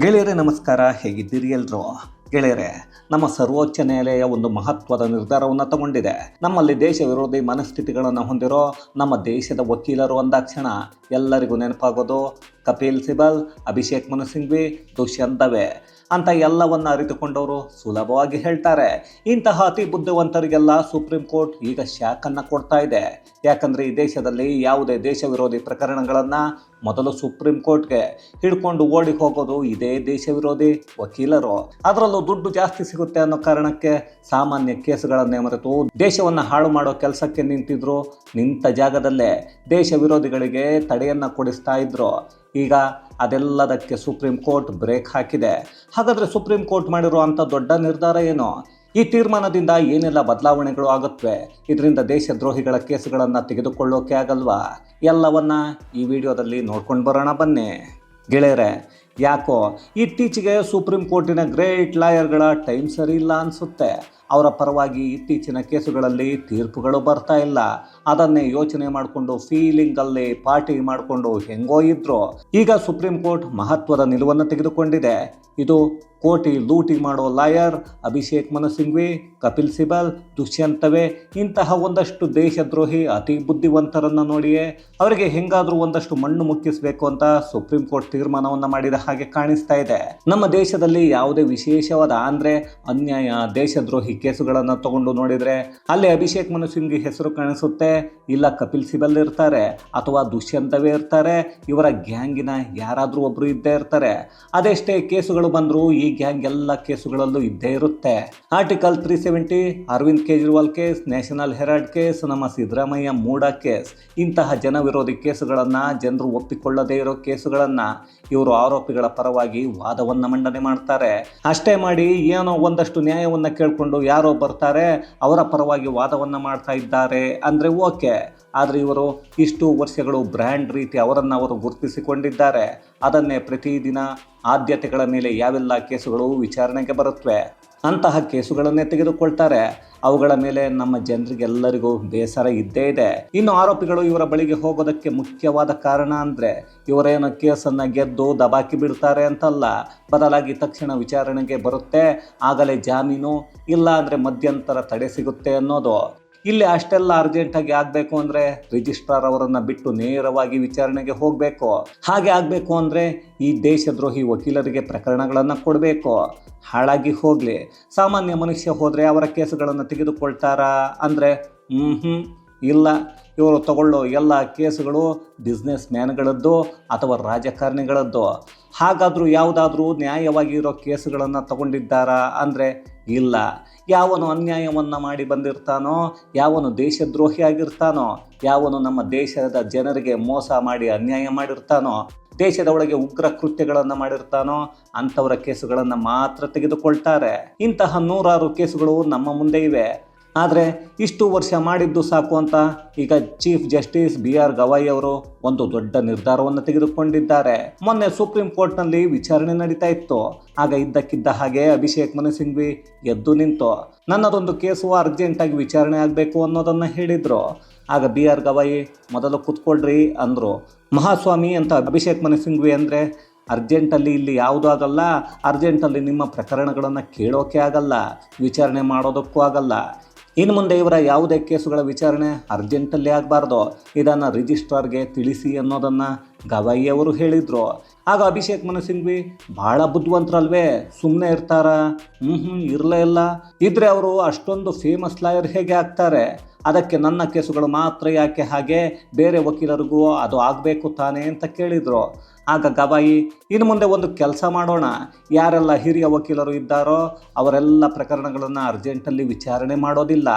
ಗೆಳೆಯರೇ, ನಮಸ್ಕಾರ. ಹೇಗಿದ್ದೀರಿ ಎಲ್ರು? ಗೆಳೆಯರೇ, ನಮ್ಮ ಸರ್ವೋಚ್ಚ ನ್ಯಾಯಾಲಯ ಒಂದು ಮಹತ್ವದ ನಿರ್ಧಾರವನ್ನು ತಗೊಂಡಿದೆ. ನಮ್ಮಲ್ಲಿ ದೇಶ ವಿರೋಧಿ ಮನಸ್ಥಿತಿಗಳನ್ನು ಹೊಂದಿರೋ ನಮ್ಮ ದೇಶದ ವಕೀಲರು ಅಂದಾಕ್ಷಣ ಎಲ್ಲರಿಗೂ ನೆನಪಾಗೋದು ಕಪಿಲ್ ಸಿಬಲ್, ಅಭಿಷೇಕ್ ಮನು ಸಿಂಘ್ವಿ ದುಷ್ಯಂತ್ ದವೆ ಅಂತ ಎಲ್ಲವನ್ನ ಅರಿತುಕೊಂಡವರು ಸುಲಭವಾಗಿ ಹೇಳ್ತಾರೆ. ಇಂತಹ ಅತಿ ಬುದ್ಧಿವಂತರಿಗೆಲ್ಲ ಸುಪ್ರೀಂ ಕೋರ್ಟ್ ಈಗ ಶಾಕನ್ನು ಕೊಡ್ತಾ ಇದೆ. ಯಾಕಂದ್ರೆ ಈ ದೇಶದಲ್ಲಿ ಯಾವುದೇ ದೇಶ ವಿರೋಧಿ ಪ್ರಕರಣಗಳನ್ನು ಮೊದಲು ಸುಪ್ರೀಂ ಕೋರ್ಟ್ಗೆ ಹಿಡ್ಕೊಂಡು ಓಡಿ ಹೋಗೋದು ಇದೇ ದೇಶ ವಿರೋಧಿ ವಕೀಲರು. ಅದರಲ್ಲೂ ದುಡ್ಡು ಜಾಸ್ತಿ ಸಿಗುತ್ತೆ ಅನ್ನೋ ಕಾರಣಕ್ಕೆ ಸಾಮಾನ್ಯ ಕೇಸುಗಳನ್ನೇ ಮರೆತು ದೇಶವನ್ನು ಹಾಳು ಮಾಡೋ ಕೆಲಸಕ್ಕೆ ನಿಂತಿದ್ರು, ನಿಂತ ಜಾಗದಲ್ಲೇ ದೇಶ ವಿರೋಧಿಗಳಿಗೆ ತಡೆಯನ್ನು ಕೊಡಿಸ್ತಾ ಇದ್ರು. ಈಗ ಅದೆಲ್ಲದಕ್ಕೆ ಸುಪ್ರೀಂ ಕೋರ್ಟ್ ಬ್ರೇಕ್ ಹಾಕಿದೆ. ಹಾಗಾದರೆ ಸುಪ್ರೀಂ ಕೋರ್ಟ್ ಮಾಡಿರುವಂಥ ದೊಡ್ಡ ನಿರ್ಧಾರ ಏನು? ಈ ತೀರ್ಮಾನದಿಂದ ಏನೆಲ್ಲ ಬದಲಾವಣೆಗಳು ಆಗುತ್ತವೆ? ಇದರಿಂದ ದೇಶದ್ರೋಹಿಗಳ ಕೇಸುಗಳನ್ನು ತೆಗೆದುಕೊಳ್ಳೋಕೆ ಆಗಲ್ವಾ? ಎಲ್ಲವನ್ನ ಈ ವಿಡಿಯೋದಲ್ಲಿ ನೋಡ್ಕೊಂಡು ಬರೋಣ ಬನ್ನಿ. ಗೆಳೆಯರೆ, ಯಾಕೋ ಇತ್ತೀಚೆಗೆ ಸುಪ್ರೀಂ ಕೋರ್ಟಿನ ಗ್ರೇಟ್ ಲಾಯರ್ಗಳ ಟೈಮ್ ಸರಿ ಇಲ್ಲ ಅನಿಸುತ್ತೆ. ಅವರ ಪರವಾಗಿ ಇತ್ತೀಚಿನ ಕೇಸುಗಳಲ್ಲಿ ತೀರ್ಪುಗಳು ಬರ್ತಾ ಇಲ್ಲ. ಅದನ್ನೇ ಯೋಚನೆ ಮಾಡಿಕೊಂಡು ಫೀಲಿಂಗಲ್ಲಿ ಪಾರ್ಟಿ ಮಾಡಿಕೊಂಡು ಹೆಂಗೋ ಇದ್ರು. ಈಗ ಸುಪ್ರೀಂ ಕೋರ್ಟ್ ಮಹತ್ವದ ನಿಲುವನ್ನು ತೆಗೆದುಕೊಂಡಿದೆ. ಇದು ಕೋಟಿ ಲೂಟಿ ಮಾಡೋ ಲಾಯರ್ ಅಭಿಷೇಕ್ ಮನು ಸಿಂಘ್ವಿ ಕಪಿಲ್ ಸಿಬಲ್, ದುಷ್ಯಂತವೇ, ಇಂತಹ ಒಂದಷ್ಟು ದೇಶದ್ರೋಹಿ ಅತಿ ಬುದ್ಧಿವಂತರನ್ನು ನೋಡಿಯೇ ಅವರಿಗೆ ಹೆಂಗಾದರೂ ಒಂದಷ್ಟು ಮಣ್ಣು ಮುಕ್ಕಿಸಬೇಕು ಅಂತ ಸುಪ್ರೀಂ ಕೋರ್ಟ್ ತೀರ್ಮಾನವನ್ನು ಮಾಡಿದ ಹಾಗೆ ಕಾಣಿಸ್ತಾ ಇದೆ. ನಮ್ಮ ದೇಶದಲ್ಲಿ ಯಾವುದೇ ವಿಶೇಷವಾದ ಅಂದರೆ ಅನ್ಯಾಯ, ದೇಶದ್ರೋಹಿ ಕೇಸುಗಳನ್ನು ತಗೊಂಡು ನೋಡಿದರೆ ಅಲ್ಲಿ ಅಭಿಷೇಕ್ ಮನು ಸಿಂಗ್ ಹೆಸರು ಕಾಣಿಸುತ್ತೆ. ಇಲ್ಲ ಕಪಿಲ್ ಸಿಬಲ್ ಇರ್ತಾರೆ, ಅಥವಾ ದುಷ್ಯಂತವೇ ಇರ್ತಾರೆ, ಇವರ ಗ್ಯಾಂಗಿನ ಯಾರಾದರೂ ಒಬ್ಬರು ಇದ್ದೇ ಇರ್ತಾರೆ. ಅದೆಷ್ಟೇ ಕೇಸುಗಳು ಬಂದರೂ ಈ ಗ್ಯಾಂಗ್ ಎಲ್ಲ ಕೇಸುಗಳಲ್ಲೂ ಇದ್ದೇ ಇರುತ್ತೆ. Article three seventy, Arvind Kejriwal case, national herald case, ನಮ್ಮ ಸಿದ್ದರಾಮಯ್ಯ ಮೂಡ ಕೇಸ್. ಇಂತಹ ಜನ ವಿರೋಧಿ ಕೇಸುಗಳನ್ನು ಜನರು ಒಪ್ಪಿಕೊಳ್ಳದೇ ಇರೋ ಕೇಸುಗಳನ್ನು ಇವರು ಆರೋಪಿಗಳ ಪರವಾಗಿ ವಾದವನ್ನು ಮಂಡನೆ ಮಾಡ್ತಾರೆ. ಅಷ್ಟೇ ಮಾಡಿ ಏನೋ ಒಂದಷ್ಟು ನ್ಯಾಯವನ್ನು ಕೇಳಿಕೊಂಡು ಯಾರೋ ಬರ್ತಾರೆ, ಅವರ ಪರವಾಗಿ ವಾದವನ್ನು ಮಾಡ್ತಾ ಇದ್ದಾರೆ. ಅಂದರೆ ಓಕೆ. ಆದರೆ ಇವರು ಇಷ್ಟು ವರ್ಷಗಳು ಬ್ರ್ಯಾಂಡ್ ರೀತಿ ಅವರನ್ನು ಅವರು ಗುರುತಿಸಿಕೊಂಡಿದ್ದಾರೆ. ಅದನ್ನೇ ಪ್ರತಿದಿನ ಆದ್ಯತೆಗಳ ಮೇಲೆ ಯಾವೆಲ್ಲ ಕೇಸುಗಳು ವಿಚಾರಣೆಗೆ ಬರುತ್ತವೆ ಅಂತಹ ಕೇಸುಗಳನ್ನೇ ತೆಗೆದುಕೊಳ್ತಾರೆ. ಅವುಗಳ ಮೇಲೆ ನಮ್ಮ ಜನರಿಗೆಲ್ಲರಿಗೂ ಬೇಸರ ಇದ್ದೇ ಇದೆ. ಇನ್ನು ಆರೋಪಿಗಳು ಇವರ ಬಳಿಗೆ ಹೋಗೋದಕ್ಕೆ ಮುಖ್ಯವಾದ ಕಾರಣ ಅಂದರೆ, ಇವರೇನು ಕೇಸನ್ನು ಗೆದ್ದು ದಬಾಕಿ ಬಿಡ್ತಾರೆ ಅಂತಲ್ಲ. ಬದಲಾಗಿ ತಕ್ಷಣ ವಿಚಾರಣೆಗೆ ಬರುತ್ತೆ. ಆಗಲೇ ಜಾಮೀನು, ಇಲ್ಲ ಅಂದರೆ ಮಧ್ಯಂತರ ತಡೆ ಸಿಗುತ್ತೆ ಅನ್ನೋದು. ಇಲ್ಲಿ ಅಷ್ಟೆಲ್ಲ ಅರ್ಜೆಂಟಾಗಿ ಆಗಬೇಕು ಅಂದರೆ ರಿಜಿಸ್ಟ್ರಾರ್ ಅವರನ್ನು ಬಿಟ್ಟು ನೇರವಾಗಿ ವಿಚಾರಣೆಗೆ ಹೋಗಬೇಕು. ಹಾಗೆ ಆಗಬೇಕು ಅಂದರೆ ಈ ದೇಶದ್ರೋಹಿ ವಕೀಲರಿಗೆ ಪ್ರಕರಣಗಳನ್ನು ಕೊಡಬೇಕು. ಹಾಳಾಗಿ ಹೋಗಲಿ. ಸಾಮಾನ್ಯ ಮನುಷ್ಯ ಹೋದರೆ ಅವರ ಕೇಸುಗಳನ್ನು ತೆಗೆದುಕೊಳ್ತಾರಾ ಅಂದರೆ ಹ್ಞೂ ಇಲ್ಲ. ಇವರು ತಗೊಳ್ಳೋ ಎಲ್ಲ ಕೇಸುಗಳು ಬಿಸ್ನೆಸ್ ಮ್ಯಾನ್ಗಳದ್ದು ಅಥವಾ ರಾಜಕಾರಣಿಗಳದ್ದು. ಹಾಗಾದರೂ ಯಾವುದಾದ್ರೂ ನ್ಯಾಯವಾಗಿ ಇರೋ ಕೇಸುಗಳನ್ನು ತಗೊಂಡಿದ್ದಾರಾ ಅಂದರೆ ಇಲ್ಲ. ಯಾವನು ಅನ್ಯಾಯವನ್ನು ಮಾಡಿ ಬಂದಿರ್ತಾನೋ, ಯಾವನು ದೇಶದ್ರೋಹಿ ಆಗಿರ್ತಾನೋ, ಯಾವನು ನಮ್ಮ ದೇಶದ ಜನರಿಗೆ ಮೋಸ ಮಾಡಿ ಅನ್ಯಾಯ ಮಾಡಿರ್ತಾನೋ, ದೇಶದ ಒಳಗೆ ಉಗ್ರ ಕೃತ್ಯಗಳನ್ನು ಮಾಡಿರ್ತಾನೋ, ಅಂಥವರ ಕೇಸುಗಳನ್ನು ಮಾತ್ರ ತೆಗೆದುಕೊಳ್ತಾರೆ. ಇಂತಹ ನೂರಾರು ಕೇಸುಗಳು ನಮ್ಮ ಮುಂದೆ ಇವೆ. ಆದರೆ ಇಷ್ಟು ವರ್ಷ ಮಾಡಿದ್ದು ಸಾಕು ಅಂತ ಈಗ chief justice B R Gavai ಅವರು ಒಂದು ದೊಡ್ಡ ನಿರ್ಧಾರವನ್ನು ತೆಗೆದುಕೊಂಡಿದ್ದಾರೆ. ಮೊನ್ನೆ ಸುಪ್ರೀಂ ಕೋರ್ಟ್ನಲ್ಲಿ ವಿಚಾರಣೆ ನಡೀತಾ ಇತ್ತು. ಆಗ ಇದ್ದಕ್ಕಿದ್ದ ಹಾಗೆ ಅಭಿಷೇಕ್ ಮನು ಸಿಂಘ್ವಿ ಎದ್ದು ನಿಂತು, ನನ್ನದೊಂದು ಕೇಸು ಅರ್ಜೆಂಟಾಗಿ ವಿಚಾರಣೆ ಆಗಬೇಕು ಅನ್ನೋದನ್ನು ಹೇಳಿದರು. ಆಗ ಬಿ ಆರ್ ಗವಾಯಿ ಮೊದಲು ಕುತ್ಕೊಳ್ರಿ ಅಂದರು. ಮಹಾಸ್ವಾಮಿ ಅಂತ ಅಭಿಷೇಕ್ ಮನು ಸಿಂಘ್ವಿ ಅಂದರೆ ಅರ್ಜೆಂಟಲ್ಲಿ ಇಲ್ಲಿ ಯಾವುದೂ ಆಗಲ್ಲ. ಅರ್ಜೆಂಟಲ್ಲಿ ನಿಮ್ಮ ಪ್ರಕರಣಗಳನ್ನು ಕೇಳೋಕೆ ಆಗಲ್ಲ. ವಿಚಾರಣೆ ಮಾಡೋದಕ್ಕೂ ಆಗಲ್ಲ. ಇನ್ನು ಮುಂದೆ ಇವರ ಯಾವುದೇ ಕೇಸುಗಳ ವಿಚಾರಣೆ ಅರ್ಜೆಂಟಲ್ಲಿ ಆಗಬಾರ್ದು. ಇದನ್ನು ರಿಜಿಸ್ಟ್ರಾರ್ಗೆ ತಿಳಿಸಿ ಅನ್ನೋದನ್ನು ಗವಾಯಿ ಅವರು ಹೇಳಿದರು. ಆಗ ಅಭಿಷೇಕ್ ಮನು ಸಿಂಘ್ವಿ ಭಾಳ ಬುದ್ಧಿವಂತರಲ್ವೇ ಸುಮ್ಮನೆ ಇರ್ತಾರ? ಹ್ಞೂ ಹ್ಞೂ ಇರಲೇ ಇಲ್ಲ. ಇದ್ರೆ ಅವರು ಅಷ್ಟೊಂದು ಫೇಮಸ್ ಲಾಯರ್ ಹೇಗೆ ಆಗ್ತಾರೆ? ಅದಕ್ಕೆ ನನ್ನ ಕೇಸುಗಳು ಮಾತ್ರ ಯಾಕೆ ಹಾಗೆ? ಬೇರೆ ವಕೀಲರಿಗೂ ಅದು ಆಗಬೇಕು ತಾನೇ ಅಂತ ಕೇಳಿದರು. ಆಗ ಗವಾಯಿ, ಇನ್ನು ಮುಂದೆ ಒಂದು ಕೆಲಸ ಮಾಡೋಣ. ಯಾರೆಲ್ಲ ಹಿರಿಯ ವಕೀಲರು ಇದ್ದಾರೋ ಅವರೆಲ್ಲ ಪ್ರಕರಣಗಳನ್ನು ಅರ್ಜೆಂಟಲ್ಲಿ ವಿಚಾರಣೆ ಮಾಡೋದಿಲ್ಲ.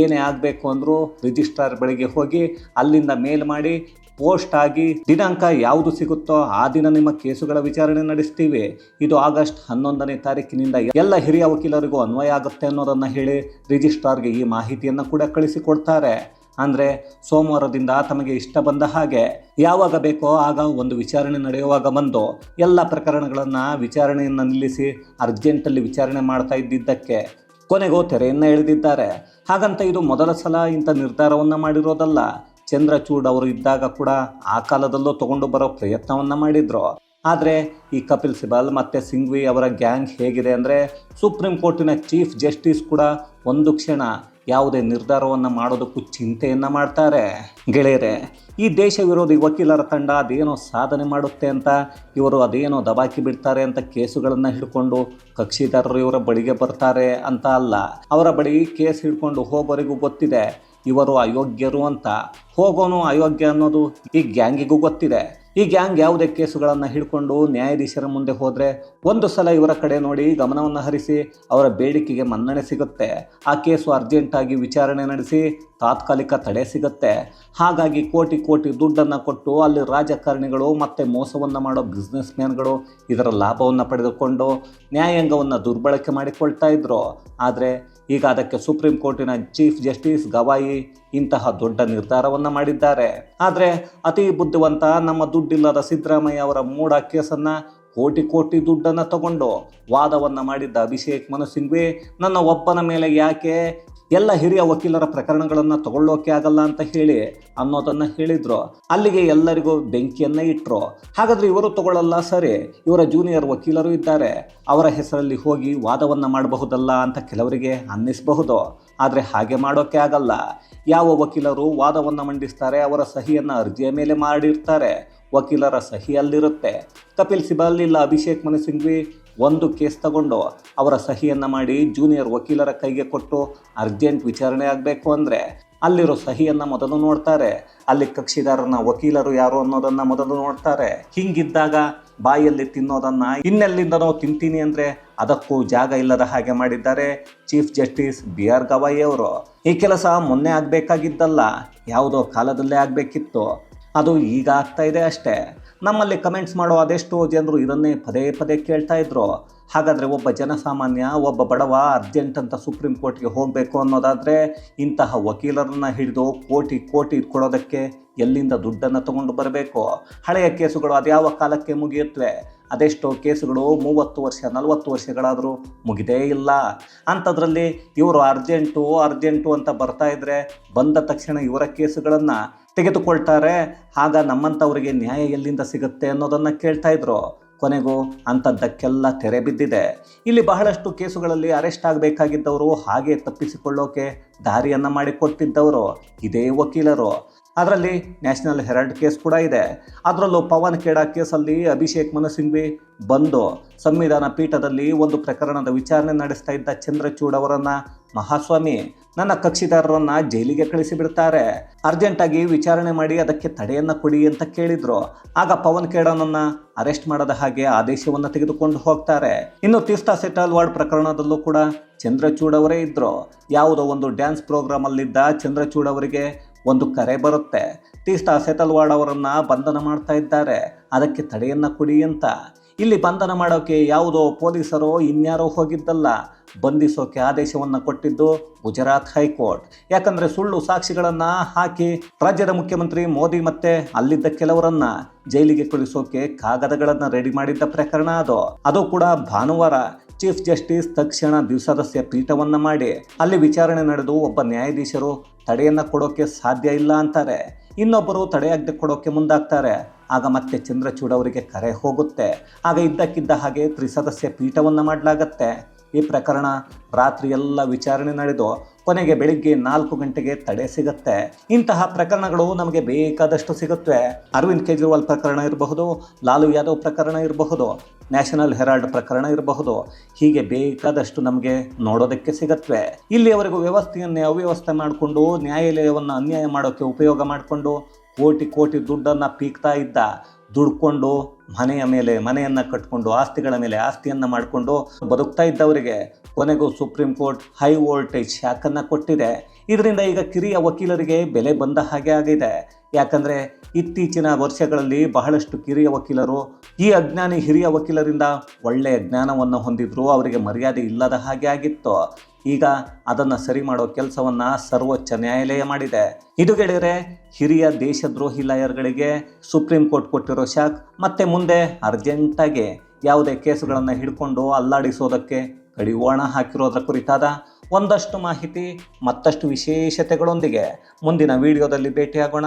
ಏನೇ ಆಗಬೇಕು ಅಂದರೂ ರಿಜಿಸ್ಟ್ರಾರ್ ಬಳಿಗೆ ಹೋಗಿ ಅಲ್ಲಿಂದ ಮೇಲ್ ಮಾಡಿ ಪೋಸ್ಟ್ ಆಗಿ ದಿನಾಂಕ ಯಾವುದು ಸಿಗುತ್ತೋ ಆ ದಿನ ನಿಮ್ಮ ಕೇಸುಗಳ ವಿಚಾರಣೆ ನಡೆಸ್ತೀವಿ. ಇದು ಆಗಸ್ಟ್ ಹನ್ನೊಂದನೇ ತಾರೀಕಿನಿಂದ ಎಲ್ಲ ಹಿರಿಯ ವಕೀಲರಿಗೂ ಅನ್ವಯ ಆಗುತ್ತೆ ಅನ್ನೋದನ್ನು ಹೇಳಿ ರಿಜಿಸ್ಟ್ರಾರ್ಗೆ ಈ ಮಾಹಿತಿಯನ್ನು ಕೂಡ ಕಳಿಸಿಕೊಡ್ತಾರೆ ಅಂದರೆ ಸೋಮವಾರದಿಂದ ತಮಗೆ ಇಷ್ಟ ಬಂದ ಹಾಗೆ ಯಾವಾಗ ಬೇಕೋ ಆಗ ಒಂದು ವಿಚಾರಣೆ ನಡೆಯುವಾಗ ಬಂದು ಎಲ್ಲ ಪ್ರಕರಣಗಳನ್ನು ವಿಚಾರಣೆಯನ್ನು ನಿಲ್ಲಿಸಿ ಅರ್ಜೆಂಟಲ್ಲಿ ವಿಚಾರಣೆ ಮಾಡ್ತಾ ಇದ್ದಿದ್ದಕ್ಕೆ ಕೊನೆಗೂ ತೆರೆಯನ್ನು ಎಳೆದಿದ್ದಾರೆ. ಹಾಗಂತ ಇದು ಮೊದಲ ಸಲ ಇಂಥ ನಿರ್ಧಾರವನ್ನು ಮಾಡಿರೋದಲ್ಲ. ಚಂದ್ರಚೂಡ್ ಅವರು ಇದ್ದಾಗ ಕೂಡ ಆ ಕಾಲದಲ್ಲೂ ತಗೊಂಡು ಬರೋ ಪ್ರಯತ್ನವನ್ನು ಮಾಡಿದರು. ಆದರೆ ಈ ಕಪಿಲ್ ಸಿಬಲ್ ಮತ್ತು ಸಿಂಘ್ವಿ ಅವರ ಗ್ಯಾಂಗ್ ಹೇಗಿದೆ ಅಂದರೆ ಸುಪ್ರೀಂ ಕೋರ್ಟಿನ ಚೀಫ್ ಜಸ್ಟಿಸ್ ಕೂಡ ಒಂದು ಕ್ಷಣ ಯಾವುದೇ ನಿರ್ಧಾರವನ್ನು ಮಾಡೋದಕ್ಕೂ ಚಿಂತೆಯನ್ನು ಮಾಡ್ತಾರೆ. ಗೆಳೆಯರೆ, ಈ ದೇಶ ವಿರೋಧಿ ವಕೀಲರ ತಂಡ ಅದೇನೋ ಸಾಧನೆ ಮಾಡುತ್ತೆ ಅಂತ, ಇವರು ಅದೇನೋ ದಬಾಕಿ ಬಿಡ್ತಾರೆ ಅಂತ ಕೇಸುಗಳನ್ನು ಹಿಡ್ಕೊಂಡು ಕಕ್ಷಿದಾರರು ಇವರ ಬಳಿಗೆ ಬರ್ತಾರೆ ಅಂತ ಅಲ್ಲ. ಅವರ ಬಳಿ ಕೇಸ್ ಹಿಡ್ಕೊಂಡು ಹೋಗೋರಿಗೂ ಗೊತ್ತಿದೆ, ಇವರು ಅಯೋಗ್ಯರು ಅಂತ. ಹೋಗೋನು ಅಯೋಗ್ಯ ಅನ್ನೋದು ಈ ಗ್ಯಾಂಗಿಗೂ ಗೊತ್ತಿದೆ. ಈ ಗ್ಯಾಂಗ್ ಯಾವುದೇ ಕೇಸುಗಳನ್ನು ಹಿಡ್ಕೊಂಡು ನ್ಯಾಯಾಧೀಶರ ಮುಂದೆ ಹೋದರೆ ಒಂದು ಸಲ ಇವರ ಕಡೆ ನೋಡಿ ಗಮನವನ್ನು ಹರಿಸಿ ಅವರ ಬೇಡಿಕೆಗೆ ಮನ್ನಣೆ ಸಿಗುತ್ತೆ. ಆ ಕೇಸು ಅರ್ಜೆಂಟಾಗಿ ವಿಚಾರಣೆ ನಡೆಸಿ ತಾತ್ಕಾಲಿಕ ತಡೆ ಸಿಗುತ್ತೆ. ಹಾಗಾಗಿ ಕೋಟಿ ಕೋಟಿ ದುಡ್ಡನ್ನು ಕೊಟ್ಟು ಅಲ್ಲಿ ರಾಜಕಾರಣಿಗಳು ಮತ್ತು ಮೋಸವನ್ನು ಮಾಡೋ ಬಿಸ್ನೆಸ್ ಮ್ಯಾನ್ಗಳು ಇದರ ಲಾಭವನ್ನು ಪಡೆದುಕೊಂಡು ನ್ಯಾಯಾಂಗವನ್ನು ದುರ್ಬಳಕೆ ಮಾಡಿಕೊಳ್ತಾ ಇದ್ರು. ಆದರೆ ಈಗ ಅದಕ್ಕೆ ಸುಪ್ರೀಂ ಕೋರ್ಟಿನ ಚೀಫ್ ಜಸ್ಟಿಸ್ ಗವಾಯಿ ಇಂತಹ ದೊಡ್ಡ ನಿರ್ಧಾರವನ್ನು ಮಾಡಿದ್ದಾರೆ. ಆದರೆ ಅತಿ ಬುದ್ಧಿವಂತ ನಮ್ಮ ದುಡ್ಡಿಲ್ಲದ ಸಿದ್ದರಾಮಯ್ಯ ಅವರ ಮೂಡ ಕೇಸನ್ನು ಕೋಟಿ ಕೋಟಿ ದುಡ್ಡನ್ನು ತಗೊಂಡು ವಾದವನ್ನು ಮಾಡಿದ್ದ ಅಭಿಷೇಕ್ ಮನು ಸಿಂಘ್ವಿ, ನನ್ನ ಒಬ್ಬನ ಮೇಲೆ ಯಾಕೆ ಎಲ್ಲ ಹಿರಿಯ ವಕೀಲರ ಪ್ರಕರಣಗಳನ್ನು ತಗೊಳ್ಳೋಕೆ ಆಗಲ್ಲ ಅಂತ ಹೇಳಿ ಅನ್ನೋದನ್ನು ಹೇಳಿದ್ರು. ಅಲ್ಲಿಗೆ ಎಲ್ಲರಿಗೂ ಬೆಂಕಿಯನ್ನು ಇಟ್ಟರು ಹಾಗಾದ್ರೆ ಇವರು ತಗೊಳ್ಳಲ್ಲ ಸರಿ, ಇವರ ಜೂನಿಯರ್ ವಕೀಲರು ಇದ್ದಾರೆ. ಅವರ ಹೆಸರಲ್ಲಿ ಹೋಗಿ ವಾದವನ್ನು ಮಾಡಬಹುದಲ್ಲ ಅಂತ ಕೆಲವರಿಗೆ ಅನ್ನಿಸಬಹುದು. ಆದರೆ ಹಾಗೆ ಮಾಡೋಕೆ ಆಗಲ್ಲ. ಯಾವ ವಕೀಲರು ವಾದವನ್ನು ಮಂಡಿಸ್ತಾರೆ, ಅವರ ಸಹಿಯನ್ನು ಅರ್ಜಿಯ ಮೇಲೆ ಮಾಡಿರ್ತಾರೆ. ವಕೀಲರ ಸಹಿ ಅಲ್ಲಿರುತ್ತೆ. ಕಪಿಲ್ ಸಿಬಲ್ ಇಲ್ಲ, ಅಭಿಷೇಕ್ ಮನು ಸಿಂಘ್ವಿ ಒಂದು ಕೇಸ್ ತಗೊಂಡು, ಅವರ ಸಹಿಯನ್ನು ಮಾಡಿ ಜೂನಿಯರ್ ವಕೀಲರ ಕೈಗೆ ಕೊಟ್ಟು ಅರ್ಜೆಂಟ್ ವಿಚಾರಣೆ ಆಗಬೇಕು ಅಂದರೆ ಅಲ್ಲಿರೋ ಸಹಿಯನ್ನು ಮೊದಲು ನೋಡ್ತಾರೆ. ಅಲ್ಲಿ ಕಕ್ಷಿದಾರನ ವಕೀಲರು ಯಾರು ಅನ್ನೋದನ್ನು ಮೊದಲು ನೋಡ್ತಾರೆ. ಹಿಂಗಿದ್ದಾಗ ಬಾಯಲ್ಲಿ ತಿನ್ನೋದನ್ನ ಇನ್ನೆಲ್ಲಿಂದನೋ ತಿಂತೀನಿ ಅಂದರೆ ಅದಕ್ಕೂ ಜಾಗ ಇಲ್ಲದ ಹಾಗೆ ಮಾಡಿದ್ದಾರೆ chief justice B R Gavai ಅವರು. ಈ ಕೆಲಸ ಮೊನ್ನೆ ಆಗಬೇಕಾಗಿದ್ದಲ್ಲ, ಯಾವುದೋ ಕಾಲದಲ್ಲೇ ಆಗಬೇಕಿತ್ತು. ಅದು ಈಗ ಆಗ್ತಾ ಇದೆ ಅಷ್ಟೇ. ನಮ್ಮಲ್ಲಿ ಕಮೆಂಟ್ಸ್ ಮಾಡೋ ಅದೆಷ್ಟೋ ಜನರು ಇದನ್ನೇ ಪದೇ ಪದೇ ಕೇಳ್ತಾ ಇದ್ರು. ಹಾಗಾದರೆ ಒಬ್ಬ ಜನಸಾಮಾನ್ಯ, ಒಬ್ಬ ಬಡವ ಅರ್ಜೆಂಟ್ ಅಂತ ಸುಪ್ರೀಂ ಕೋರ್ಟ್ಗೆ ಹೋಗಬೇಕು ಅನ್ನೋದಾದರೆ ಇಂತಹ ವಕೀಲರನ್ನು ಹಿಡಿದು ಕೋಟಿ ಕೋಟಿ ಕೊಡೋದಕ್ಕೆ ಎಲ್ಲಿಂದ ದುಡ್ಡನ್ನು ತಗೊಂಡು ಬರಬೇಕು? ಹಳೆಯ ಕೇಸುಗಳು ಅದ್ಯಾವ ಕಾಲಕ್ಕೆ ಮುಗಿಯುತ್ತವೆ? ಅದೆಷ್ಟೋ ಕೇಸುಗಳು ಮೂವತ್ತು ವರ್ಷ, ನಲವತ್ತು ವರ್ಷಗಳಾದರೂ ಮುಗಿದೇ ಇಲ್ಲ. ಅಂಥದ್ರಲ್ಲಿ ಇವರು ಅರ್ಜೆಂಟು ಅರ್ಜೆಂಟು ಅಂತ ಬರ್ತಾ ಇದ್ದರೆ ಬಂದ ತಕ್ಷಣ ಇವರ ಕೇಸುಗಳನ್ನು ತೆಗೆದುಕೊಳ್ತಾರೆ. ಆಗ ನಮ್ಮಂಥವರಿಗೆ ನ್ಯಾಯ ಎಲ್ಲಿಂದ ಸಿಗುತ್ತೆ ಅನ್ನೋದನ್ನು ಕೇಳ್ತಾ ಇದ್ರು. ಕೊನೆಗೂ ಅಂಥದ್ದಕ್ಕೆಲ್ಲ ತೆರೆ ಬಿದ್ದಿದೆ. ಇಲ್ಲಿ ಬಹಳಷ್ಟು ಕೇಸುಗಳಲ್ಲಿ ಅರೆಸ್ಟ್ ಆಗಬೇಕಾಗಿದ್ದವರು ಹಾಗೆ ತಪ್ಪಿಸಿಕೊಳ್ಳೋಕೆ ದಾರಿಯನ್ನು ಮಾಡಿಕೊಟ್ಟಿದ್ದವರು. ಇದೇ ವಕೀಲರು. ಅದರಲ್ಲಿ ನ್ಯಾಷನಲ್ ಹೆರಾಲ್ಡ್ ಕೇಸ್ ಕೂಡ ಇದೆ. ಅದರಲ್ಲೂ ಪವನ್ ಖೇಡಾ ಕೇಸಲ್ಲಿ ಅಭಿಷೇಕ್ ಮನು ಸಿಂಘ್ವಿ ಬಂದು ಸಂವಿಧಾನ ಪೀಠದಲ್ಲಿ ಒಂದು ಪ್ರಕರಣದ ವಿಚಾರಣೆ ನಡೆಸ್ತಾ ಇದ್ದ ಚಂದ್ರಚೂಡ್ ಅವರನ್ನು ಮಹಾಸ್ವಾಮಿ, ನನ್ನ ಕಕ್ಷಿದಾರರನ್ನ ಜೈಲಿಗೆ ಕಳಿಸಿಬಿಡ್ತಾರೆ. ಅರ್ಜೆಂಟಾಗಿ ವಿಚಾರಣೆ ಮಾಡಿ ಅದಕ್ಕೆ ತಡೆಯನ್ನು ಕೊಡಿ ಅಂತ ಕೇಳಿದ್ರು. ಆಗ ಪವನ್ ಖೇಡಾನನ್ನ ಅರೆಸ್ಟ್ ಮಾಡದ ಹಾಗೆ ಆದೇಶವನ್ನು ತೆಗೆದುಕೊಂಡು ಹೋಗ್ತಾರೆ. ಇನ್ನು ತೀಸ್ತಾ ಸೆಟಲ್ ವಾರ್ಡ್ ಪ್ರಕರಣದಲ್ಲೂ ಕೂಡ ಚಂದ್ರಚೂಡ್ ಅವರೇ ಇದ್ರು. ಯಾವುದೋ ಒಂದು ಡ್ಯಾನ್ಸ್ ಪ್ರೋಗ್ರಾಮಲ್ಲಿದ್ದ ಚಂದ್ರಚೂಡ್ ಅವರಿಗೆ ಒಂದು ಕರೆ ಬರುತ್ತೆ. ತೀಸ್ತಾ ಸೆತಲ್ವಾಡ್ ಅವರನ್ನು ಬಂಧನ ಮಾಡ್ತಾ ಇದ್ದಾರೆ. ಅದಕ್ಕೆ ತಡೆಯನ್ನು ಕೊಡಿ ಅಂತ. ಇಲ್ಲಿ ಬಂಧನ ಮಾಡೋಕೆ ಯಾವುದೋ ಪೊಲೀಸರೋ ಇನ್ಯಾರೋ ಹೋಗಿದ್ದಲ್ಲ. ಬಂಧಿಸೋಕೆ ಆದೇಶವನ್ನು ಕೊಟ್ಟಿದ್ದು ಗುಜರಾತ್ ಹೈಕೋರ್ಟ್. ಯಾಕಂದರೆ ಸುಳ್ಳು ಸಾಕ್ಷಿಗಳನ್ನು ಹಾಕಿ ರಾಜ್ಯದ ಮುಖ್ಯಮಂತ್ರಿ ಮೋದಿ ಮತ್ತೆ ಅಲ್ಲಿದ್ದ ಕೆಲವರನ್ನ ಜೈಲಿಗೆ ಕಳಿಸೋಕೆ ಕಾಗದಗಳನ್ನು ರೆಡಿ ಮಾಡಿದ್ದ ಪ್ರಕರಣ ಅದು. ಅದು ಕೂಡ ಭಾನುವಾರ. ಚೀಫ್ ಜಸ್ಟಿಸ್ ತಕ್ಷಣ ದ್ವಿಸದಸ್ಯ ಪೀಠವನ್ನ ಮಾಡಿ ಅಲ್ಲಿ ವಿಚಾರಣೆ ನಡೆದು ಒಬ್ಬ ನ್ಯಾಯಾಧೀಶರು ತಡೆಯನ್ನು ಕೊಡೋಕ್ಕೆ ಸಾಧ್ಯ ಇಲ್ಲ ಅಂತಾರೆ. ಇನ್ನೊಬ್ಬರು ತಡೆಯಾಗದೆ ಕೊಡೋಕೆ ಮುಂದಾಗ್ತಾರೆ. ಆಗ ಮತ್ತೆ ಚಂದ್ರಚೂಡ್ ಅವರಿಗೆ ಕರೆ ಹೋಗುತ್ತೆ. ಆಗ ಇದ್ದಕ್ಕಿದ್ದ ಹಾಗೆ ತ್ರಿಸದಸ್ಯ ಪೀಠವನ್ನು ಮಾಡಲಾಗತ್ತೆ. ಈ ಪ್ರಕರಣ ರಾತ್ರಿ ಎಲ್ಲ ವಿಚಾರಣೆ ನಡೆದು ಕೊನೆಗೆ ಬೆಳಿಗ್ಗೆ ನಾಲ್ಕು ಗಂಟೆಗೆ ತಡೆ ಸಿಗುತ್ತೆ. ಇಂತಹ ಪ್ರಕರಣಗಳು ನಮಗೆ ಬೇಕಾದಷ್ಟು ಸಿಗುತ್ತವೆ ಅರವಿಂದ್ ಕೇಜ್ರಿವಾಲ್ ಪ್ರಕರಣ ಇರಬಹುದು, ಲಾಲು ಯಾದವ್ ಪ್ರಕರಣ ಇರಬಹುದು, ನ್ಯಾಷನಲ್ ಹೆರಾಲ್ಡ್ ಪ್ರಕರಣ ಇರಬಹುದು. ಹೀಗೆ ಬೇಕಾದಷ್ಟು ನಮಗೆ ನೋಡೋದಕ್ಕೆ ಸಿಗತ್ವೆ. ಇಲ್ಲಿಯವರೆಗೂ ವ್ಯವಸ್ಥೆಯನ್ನೇ ಅವ್ಯವಸ್ಥೆ ಮಾಡಿಕೊಂಡು, ನ್ಯಾಯಾಲಯವನ್ನು ಅನ್ಯಾಯ ಮಾಡೋಕ್ಕೆ ಉಪಯೋಗ ಮಾಡಿಕೊಂಡು, ಕೋಟಿ ಕೋಟಿ ದುಡ್ಡನ್ನು ಪೀಕ್ತಾ ಇದ್ದ ದುಡ್ಕೊಂಡು ಮನೆಯ ಮೇಲೆ, ಮನೆಯನ್ನು ಕಟ್ಕೊಂಡು, ಆಸ್ತಿಗಳ ಮೇಲೆ ಆಸ್ತಿಯನ್ನು ಮಾಡಿಕೊಂಡು ಬದುಕ್ತಾ ಇದ್ದವರಿಗೆ ಕೊನೆಗೂ ಸುಪ್ರೀಂ ಕೋರ್ಟ್ ಹೈ ವೋಲ್ಟೇಜ್ ಶಾಕನ್ನು ಕೊಟ್ಟಿದೆ. ಇದರಿಂದ ಈಗ ಕಿರಿಯ ವಕೀಲರಿಗೆ ಬೆಲೆ ಬಂದ ಹಾಗೆ ಆಗಿದೆ. ಯಾಕಂದರೆ ಇತ್ತೀಚಿನ ವರ್ಷಗಳಲ್ಲಿ ಬಹಳಷ್ಟು ಕಿರಿಯ ವಕೀಲರು, ಈ ಅಜ್ಞಾನಿ ಹಿರಿಯ ವಕೀಲರಿಂದ ಒಳ್ಳೆಯ ಜ್ಞಾನವನ್ನು ಹೊಂದಿದ್ರು, ಅವರಿಗೆ ಮರ್ಯಾದೆ ಇಲ್ಲದ ಹಾಗೆ ಆಗಿತ್ತು. ಈಗ ಅದನ್ನು ಸರಿ ಮಾಡೋ ಕೆಲಸವನ್ನು ಸರ್ವೋಚ್ಚ ನ್ಯಾಯಾಲಯ ಮಾಡಿದೆ. ಇದು ಗೆಳೆಯರೆ ಹಿರಿಯ ದೇಶದ್ರೋಹಿ ಲಾಯರ್ಗಳಿಗೆ ಸುಪ್ರೀಂ ಕೋರ್ಟ್ ಕೊಟ್ಟಿರೋ ಶಾಕ್, ಮತ್ತೆ ಮುಂದೆ ಅರ್ಜೆಂಟಾಗಿ ಯಾವುದೇ ಕೇಸುಗಳನ್ನು ಹಿಡ್ಕೊಂಡು ಅಲ್ಲಾಡಿಸೋದಕ್ಕೆ ಕಡಿವಾಣ ಹಾಕಿರೋದ್ರ ಕುರಿತಾದ ಒಂದಷ್ಟು ಮಾಹಿತಿ, ಮತ್ತಷ್ಟು ವಿಶೇಷತೆಗಳೊಂದಿಗೆ ಮುಂದಿನ ವಿಡಿಯೋದಲ್ಲಿ ಭೇಟಿಯಾಗೋಣ.